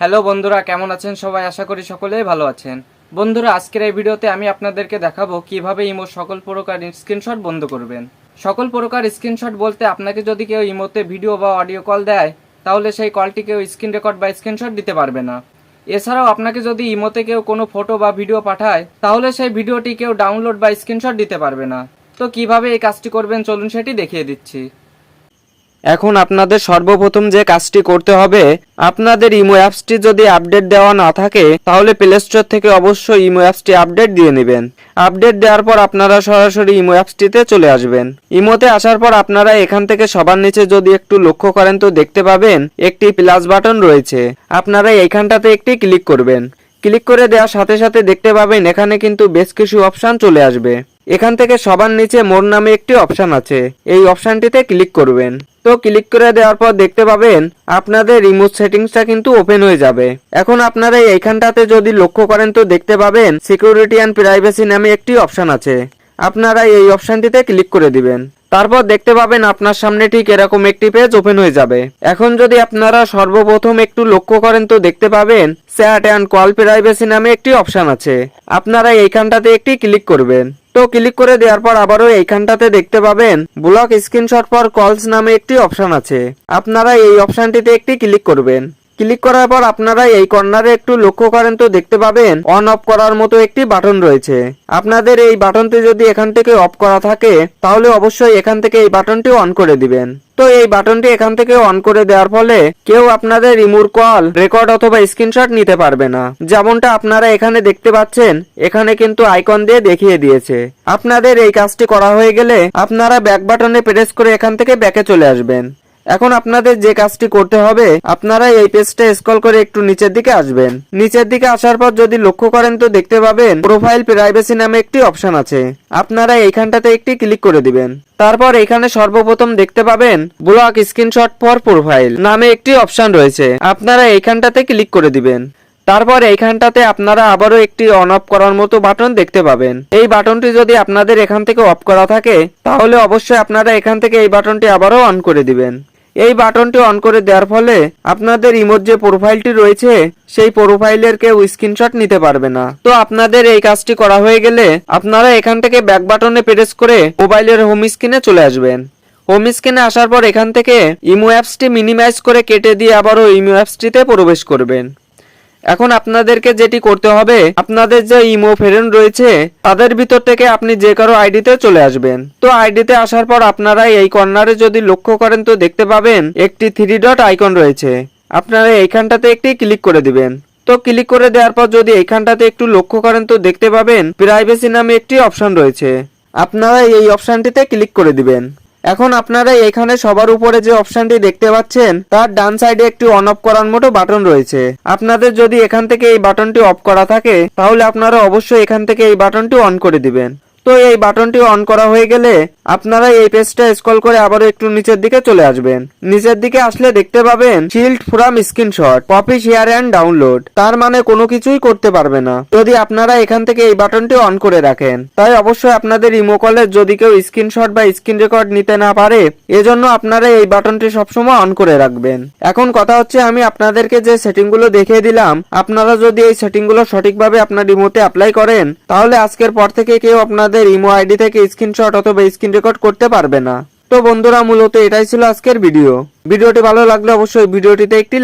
Hello বন্ধুরা, কেমন আছেন সবাই? আশা করি সকলেই ভালো আছেন। বন্ধুরা, আজকের এই ভিডিওতে আমি আপনাদেরকে দেখাবো কীভাবে ইমো সকল প্রকার স্ক্রিনশট বন্ধ করবেন। সকল প্রকার স্ক্রিনশট বলতে আপনাকে যদি কেউ ইমোতে ভিডিও বা অডিও কল দেয়, তাহলে সেই কলটি কেউ স্ক্রিন রেকর্ড বা স্ক্রিনশট দিতে পারবে না। এছাড়াও আপনাকে যদি ইমোতে কেউ কোনো ফটো বা ভিডিও পাঠায়, তাহলে সেই ভিডিওটি কেউ ডাউনলোড বা স্ক্রিনশট দিতে পারবে না। তো কীভাবে এই কাজটি করবেন, চলুন সেটি দেখিয়ে দিচ্ছি। এখন আপনাদের সর্বপ্রথম যে কাজটি করতে হবে, আপনাদের ইমো অ্যাপসটি যদি আপডেট দেওয়া না থাকে, তাহলে প্লে স্টোর থেকে অবশ্যই ইমো অ্যাপসটি আপডেট দিয়ে নেবেন। আপডেট দেওয়ার পর আপনারা সরাসরি ইমো অ্যাপসটিতে চলে আসবেন। ইমোতে আসার পর আপনারা এখান থেকে সবার নিচে যদি একটু লক্ষ্য করেন তো দেখতে পাবেন, একটি প্লাস বাটন রয়েছে। আপনারা এইখানটাতে একটি ক্লিক করবেন। ক্লিক করে দেওয়ার সাথে সাথে দেখতে পাবেন, এখানে কিন্তু বেশ কিছু অপশন চলে আসবে। এখান থেকে সবার নিচে মোর নামে একটি অপশন আছে। এই অপশনটিতে ক্লিক করবেন। তো ক্লিক করে দেওয়ার পর দেখতে পাবেন, আপনাদের রিমোট সেটিংসটা কিন্তু ওপেন হয়ে যাবে। এখন আপনারা এইখানটাতে যদি লক্ষ্য করেন তো দেখতে পাবেন সিকিউরিটি অ্যান্ড প্রাইভেসি নামে একটি অপশন আছে। আপনারা এই অপশনটিতে ক্লিক করে দিবেন। তারপর দেখতে পাবেন আপনার সামনে ঠিক এরকম একটি পেজ ওপেন হয়ে যাবে। এখন যদি আপনারা সর্বপ্রথম একটু লক্ষ্য করেন তো দেখতে পাবেন চ্যাট অ্যান্ড কল প্রাইভেসি নামে একটি অপশন আছে। আপনারা এইখানটাতে একটি ক্লিক করবেন। তো ক্লিক করে দেওয়ার পর আবারও এইখানটাতে দেখতে পাবেন ব্লক স্ক্রিনশট ফর কলস নামে একটি অপশন আছে। আপনারা এই অপশনটিতে একটি ক্লিক করবেন। ক্লিক করার পর আপনারা এই কর্নারে একটু লক্ষ্য করেন তো দেখতে পাবেন অন অফ করার মতো একটি বাটন রয়েছে। আপনাদের এই বাটনটি যদি এখান থেকে অফ করা থাকে, তাহলে অবশ্যই এখান থেকে এই বাটনটি অন করে দিবেন। তো এই বাটনটি এখান থেকে অন করে দেওয়ার ফলে কেউ আপনাদের রিমুভ কল রেকর্ড অথবা স্ক্রিনশট নিতে পারবে না। যেমনটা আপনারা এখানে দেখতে পাচ্ছেন, এখানে কিন্তু আইকন দিয়ে দেখিয়ে দিয়েছে। আপনাদের এই কাজটি করা হয়ে গেলে আপনারা ব্যাক বাটনে প্রেস করে এখান থেকে ব্যাকে চলে আসবেন। এখন আপনাদের যে কাজটি করতে হবে আপনারা এই পেজটা স্ক্রল করে একটু নিচের দিকে আসবেন। নিচের দিকে আসার পর যদি লক্ষ্য করেন তো দেখতে পাবেন প্রোফাইল প্রাইভেসি নামে একটি অপশন আছে। আপনারা এইখানটাতে একটি ক্লিক করে দিবেন। তারপর এখানে সর্বপ্রথম দেখতে পাবেন ব্লক স্ক্রিনশট ফর প্রোফাইল নামে একটি অপশন রয়েছে। আপনারা এইখানটাতে ক্লিক করে দিবেন। তারপর এইখানটাতে আপনারা আবারও একটি অন অফ করার মতো বাটন দেখতে পাবেন। এই বাটনটি যদি আপনাদের এখান থেকে অফ করা থাকে, তাহলে অবশ্যই আপনারা এখান থেকে এই বাটনটি আবারও অন করে দিবেন। এই বাটনটি অন করে দেওয়ার ফলে আপনাদের ইমোর যে প্রোফাইলটি রয়েছে, সেই প্রোফাইলের কেউ স্ক্রিনশট নিতে পারবে না। তো আপনাদের এই কাজটি করা হয়ে গেলে আপনারা এখান থেকে ব্যাক বাটনে প্রেস করে মোবাইলের হোম স্ক্রিনে চলে আসবেন। হোম স্ক্রিনে আসার পর এখান থেকে ইমো অ্যাপসটি মিনিমাইজ করে কেটে দিয়ে আবারও ইমো অ্যাপসটিতে প্রবেশ করবেন। এখন আপনাদেরকে যেটি করতে হবে, আপনাদের যে ইমো ফ্রেন্ড রয়েছে, তাদের ভিতর থেকে আপনি যে কারও আইডিতে চলে আসবেন। তো আইডিতে আসার পর আপনারা এই কর্নারে যদি লক্ষ্য করেন, তো দেখতে পাবেন একটি থ্রি ডট আইকন রয়েছে। আপনারা এইখানটাতে একটি ক্লিক করে দিবেন। তো ক্লিক করে দেওয়ার পর যদি এইখানটাতে একটু লক্ষ্য করেন, তো দেখতে পাবেন প্রাইভেসি নামে একটি অপশন রয়েছে। আপনারা এই অপশনটিতে ক্লিক করে দিবেন। এখন আপনারা এখানে সবার উপরে যে অপশনটি দেখতে পাচ্ছেন, তার ডান সাইডে একটি অন অফ করার মতো বাটন রয়েছে। আপনাদের যদি এখান থেকে এই বাটনটি অফ করা থাকে, তাহলে আপনারা অবশ্যই এখান থেকে এই বাটনটি অন করে দিবেন। তো এই বাটনটি অন করা হয়ে গেলে আপনারা এই পেজটা স্ক্রল করে আবারও একটু নিচের দিকে চলে আসবেন। নিচের দিকে আসলে দেখতে পাবেন shield from screenshot copy share and download তার মানে কোনো কিছুই করতে পারবে না। যদি আপনারা এখান থেকে এই বাটনটি অন করে রাখেন, তাই অবশ্যই আপনাদের ইমো কলের যদি কেউ স্ক্রিনশট বা স্ক্রিন রেকর্ড নিতে না পারে, এজন্য আপনারা এই বাটনটি সবসময় অন করে রাখবেন। এখন কথা হচ্ছে, আমি আপনাদেরকে যে সেটিংগুলো দেখিয়ে দিলাম, আপনারা যদি এই সেটিংগুলো সঠিকভাবে আপনার ইমোতে অ্যাপ্লাই করেন, তাহলে আজকের পর থেকে কেউ আপনাদের ইমো আইডি থেকে স্ক্রিনশট অথবা স্ক্রিন রেকর্ড করতে পারবে না। তো বন্ধুরা, মূলত এটাই ছিল আজকের ভিডিও। ভিডিওটি ভালো লাগলে অবশ্যই ভিডিওটিতে একটি